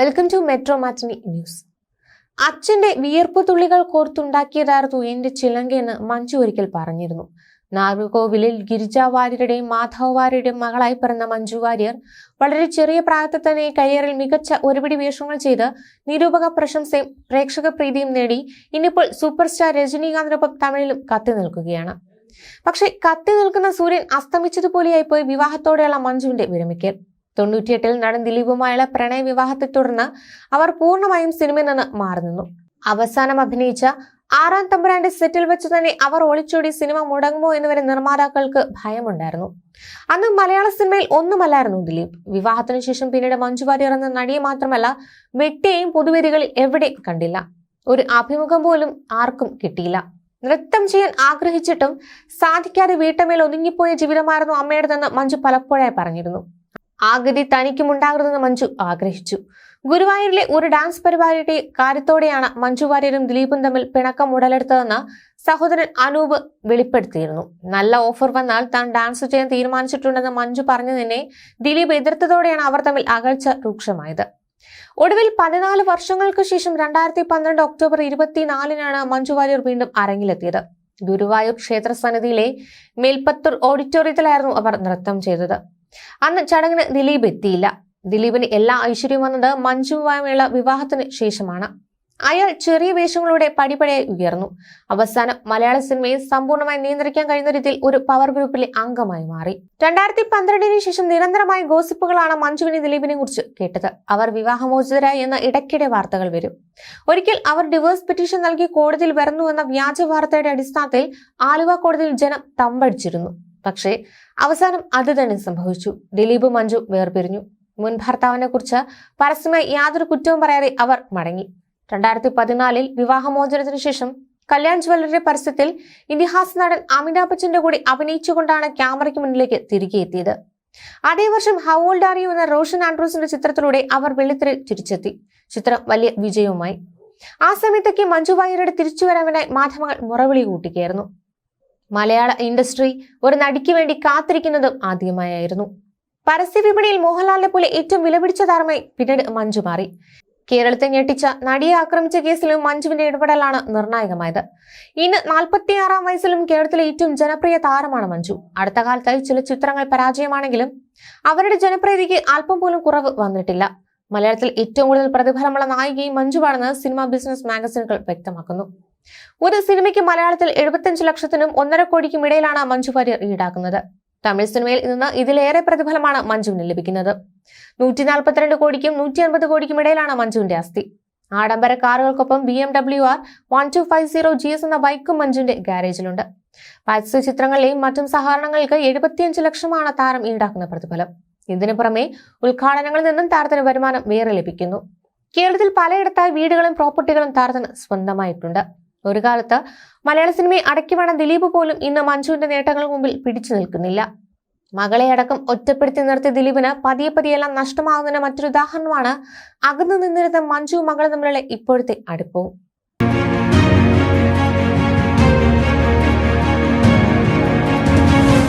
Welcome to metro matinee news അച്ഛന്റെ വിയർപ്പ് തുള്ളികൾ കോർത്തുണ്ടാക്കിയതായിരുന്നു എന്റെ ചിലങ്കയെന്ന് മഞ്ജു ഒരിക്കൽ പറഞ്ഞിരുന്നു. നാഗർകോവിലിൽ ഗിരിജാവാര്യരുടെയും വാര്യരുടെയും മാധവ വാര്യരുടെയും മകളായി പിറന്ന മഞ്ജു വാര്യർ വളരെ ചെറിയ പ്രായത്തിൽ തന്നെ കരിയറിൽ മികച്ച ഒരുപിടി വേഷങ്ങൾ ചെയ്ത് നിരൂപക പ്രശംസയും പ്രേക്ഷക പ്രീതിയും നേടി ഇന്നിപ്പോൾ സൂപ്പർ സ്റ്റാർ രജനീകാന്തിനൊപ്പം തമിഴിലും കത്തി നിൽക്കുകയാണ്. പക്ഷേ കത്തി നിൽക്കുന്ന സൂര്യൻ അസ്തമിച്ചതുപോലെയായി പോയി വിവാഹത്തോടെയുള്ള മഞ്ജുവിന്റെ വിരമിക്കൽ. തൊണ്ണൂറ്റിയെട്ടിൽ നടൻ ദിലീപുമായുള്ള പ്രണയ വിവാഹത്തെ തുടർന്ന് അവർ പൂർണമായും സിനിമയിൽ നിന്ന് മാറി നിന്നു. അവസാനം അഭിനയിച്ച ആറാം തമ്പുരാന്റെ സെറ്റിൽ വെച്ച് തന്നെ അവർ ഒളിച്ചോടി സിനിമ മുടങ്ങുമോ എന്നുവരെ നിർമ്മാതാക്കൾക്ക് ഭയമുണ്ടായിരുന്നു. അന്ന് മലയാള സിനിമയിൽ ഒന്നുമല്ലായിരുന്നു ദിലീപ്. വിവാഹത്തിനു ശേഷം പിന്നീട് മഞ്ജു വാര്യർ എന്ന നടിയെ മാത്രമല്ല വെട്ടിയെയും പൊതുവേദികളിൽ എവിടെ കണ്ടില്ല. ഒരു അഭിമുഖം പോലും ആർക്കും കിട്ടിയില്ല. നൃത്തം ചെയ്യാൻ ആഗ്രഹിച്ചിട്ടും സാധിക്കാതെ വീട്ടമേൽ ഒതുങ്ങിപ്പോയ ജീവിതമായിരുന്നു അമ്മയുടേതെന്ന് മഞ്ജു പലപ്പോഴായി പറഞ്ഞിരുന്നു. ആ ഗതി തനിക്കും ഉണ്ടാകരുതെന്ന് മഞ്ജു ആഗ്രഹിച്ചു. ഗുരുവായൂരിലെ ഒരു ഡാൻസ് പരിപാടിയുടെ കാര്യത്തോടെയാണ് മഞ്ജു വാര്യരും ദിലീപും തമ്മിൽ പിണക്കം ഉടലെടുത്തതെന്ന് സഹോദരൻ അനൂപ് വെളിപ്പെടുത്തിയിരുന്നു. നല്ല ഓഫർ വന്നാൽ താൻ ഡാൻസ് ചെയ്യാൻ തീരുമാനിച്ചിട്ടുണ്ടെന്ന് മഞ്ജു പറഞ്ഞതിനെ ദിലീപ് എതിർത്തതോടെയാണ് അവർ തമ്മിൽ അകൽച്ച രൂക്ഷമായത്. ഒടുവിൽ പതിനാല് വർഷങ്ങൾക്ക് ശേഷം രണ്ടായിരത്തി പന്ത്രണ്ട് ഒക്ടോബർ ഇരുപത്തിനാലിനാണ് മഞ്ജു വാര്യർ വീണ്ടും അരങ്ങിലെത്തിയത്. ഗുരുവായൂർ ക്ഷേത്ര സന്നിധിയിലെ മേൽപ്പത്തൂർ ഓഡിറ്റോറിയത്തിലായിരുന്നു അവർ നൃത്തം ചെയ്തത്. അന്ന് ചടങ്ങിന് ദിലീപ് എത്തിയില്ല. ദിലീപിന് എല്ലാ ഐശ്വര്യവും വന്നത് മഞ്ജുവുമായുള്ള വിവാഹത്തിന് ശേഷമാണ്. അയാൾ ചെറിയ വേഷങ്ങളുടെ പടിപടിയായി ഉയർന്നു. അവസാനം മലയാള സിനിമയെ സമ്പൂർണമായി നിയന്ത്രിക്കാൻ കഴിയുന്ന രീതിയിൽ ഒരു പവർ ഗ്രൂപ്പിലെ അംഗമായി മാറി. രണ്ടായിരത്തി പന്ത്രണ്ടിന് ശേഷം നിരന്തരമായ ഗോസിപ്പുകളാണ് മഞ്ജുവിനെ ദിലീപിനെ കുറിച്ച് കേട്ടത്. അവർ വിവാഹമോചിതരായി എന്ന ഇടയ്ക്കിടെ വാർത്തകൾ വരും. ഒരിക്കൽ അവർ ഡിവോഴ്സ് പെറ്റീഷൻ നൽകി കോടതിയിൽ വരുന്നു എന്ന വ്യാജ വാർത്തയുടെ അടിസ്ഥാനത്തിൽ ആലുവ കോടതിയിൽ ജനം തമ്പടിച്ചിരുന്നു. പക്ഷേ അവസാനം അത് തന്നെ സംഭവിച്ചു. ദിലീപ് മഞ്ജു വേർപിരിഞ്ഞു. മുൻ ഭർത്താവിനെ കുറിച്ച് പരസ്യമായി യാതൊരു കുറ്റവും പറയാതെ അവർ മടങ്ങി. രണ്ടായിരത്തി പതിനാലിൽ വിവാഹമോചനത്തിന് ശേഷം കല്യാൺ ജ്വല്ലറിയുടെ പരസ്യത്തിൽ ഇതിഹാസ നടൻ അമിതാഭ് ബച്ചന്റെ കൂടി അഭിനയിച്ചുകൊണ്ടാണ് ക്യാമറയ്ക്ക് മുന്നിലേക്ക് തിരികെ എത്തിയത്. അതേ വർഷം ഹൗൾഡ് ആർ യു എന്ന റോഷൻ ആൻഡ്രൂസിന്റെ ചിത്രത്തിലൂടെ അവർ വെള്ളിത്തിരയിൽ തിരിച്ചെത്തി. ചിത്രം വലിയ വിജയവുമായി. ആ സമയത്തൊക്കെ മഞ്ജു വാര്യരുടെ തിരിച്ചുവരവിനായി മാധ്യമങ്ങൾ മുറവിളി കൂട്ടുകയായിരുന്നു മലയാള ഇൻഡസ്ട്രി ഒരു നടിക്ക് വേണ്ടി കാത്തിരിക്കുന്നതും ആദ്യമായായിരുന്നു. പരസ്യ വിപണിയിൽ മോഹൻലാലിനെ പോലെ ഏറ്റവും വിലപിടിച്ച താരമായി പിന്നീട് മഞ്ജു മാറി. കേരളത്തെ ഞെട്ടിച്ച നടിയെ ആക്രമിച്ച കേസിലും മഞ്ജുവിന്റെ ഇടപെടലാണ് നിർണായകമായത്. ഇന്ന് നാൽപ്പത്തിയാറാം വയസ്സിലും കേരളത്തിലെ ഏറ്റവും ജനപ്രിയ താരമാണ് മഞ്ജു. അടുത്ത കാലത്തായി ചില ചിത്രങ്ങൾ പരാജയമാണെങ്കിലും അവരുടെ ജനപ്രീതിക്ക് അല്പം പോലും കുറവ് വന്നിട്ടില്ല. മലയാളത്തിൽ ഏറ്റവും കൂടുതൽ പ്രതിഫലമുള്ള നായികയും മഞ്ജുവാണെന്ന് സിനിമാ ബിസിനസ് മാഗസിനുകൾ വ്യക്തമാക്കുന്നു. ഒരു സിനിമയ്ക്ക് മലയാളത്തിൽ എഴുപത്തിയഞ്ച് ലക്ഷത്തിനും ഒന്നര കോടിക്കും ഇടയിലാണ് മഞ്ജു വാര്യർ ഈടാക്കുന്നത്. തമിഴ് സിനിമയിൽ നിന്ന് ഇതിലേറെ പ്രതിഫലമാണ് മഞ്ജുവിന് ലഭിക്കുന്നത്. നൂറ്റി നാൽപ്പത്തിരണ്ട് കോടിക്കും നൂറ്റി അൻപത് കോടിക്കും ഇടയിലാണ് മഞ്ജുവിന്റെ ആസ്തി ആഡംബര കാറുകൾക്കൊപ്പം B M W R one two five zero G S എന്ന ബൈക്കും മഞ്ജുവിന്റെ ഗാരേജിലുണ്ട്. പരസ്യ ചിത്രങ്ങളിലെയും മറ്റും സഹകരണങ്ങൾക്ക് എഴുപത്തിയഞ്ച് ലക്ഷമാണ് താരം ഈടാക്കുന്ന പ്രതിഫലം. ഇതിനു പുറമെ ഉദ്ഘാടനങ്ങളിൽ നിന്നും താരത്തിന് വരുമാനം വേറെ ലഭിക്കുന്നു. കേരളത്തിൽ പലയിടത്തായി വീടുകളും പ്രോപ്പർട്ടികളും താരത്തിന് സ്വന്തമായിട്ടുണ്ട്. ഒരു കാലത്ത് മലയാള സിനിമയെ അടക്കിവേണം ദിലീപ് പോലും ഇന്ന് മഞ്ജുവിന്റെ നേട്ടങ്ങൾക്ക് മുമ്പിൽ പിടിച്ചു നിൽക്കുന്നില്ല. മകളെ അടക്കം ഒറ്റപ്പെടുത്തി നിർത്തിയ ദിലീപിന് പതിയെ പതിയെല്ലാം നഷ്ടമാകുന്നതിന് മറ്റൊരു ഉദാഹരണമാണ് അകന്നു നിന്നിരുന്ന മഞ്ജു മകളും തമ്മിലുള്ള ഇപ്പോഴത്തെ അടുപ്പവും.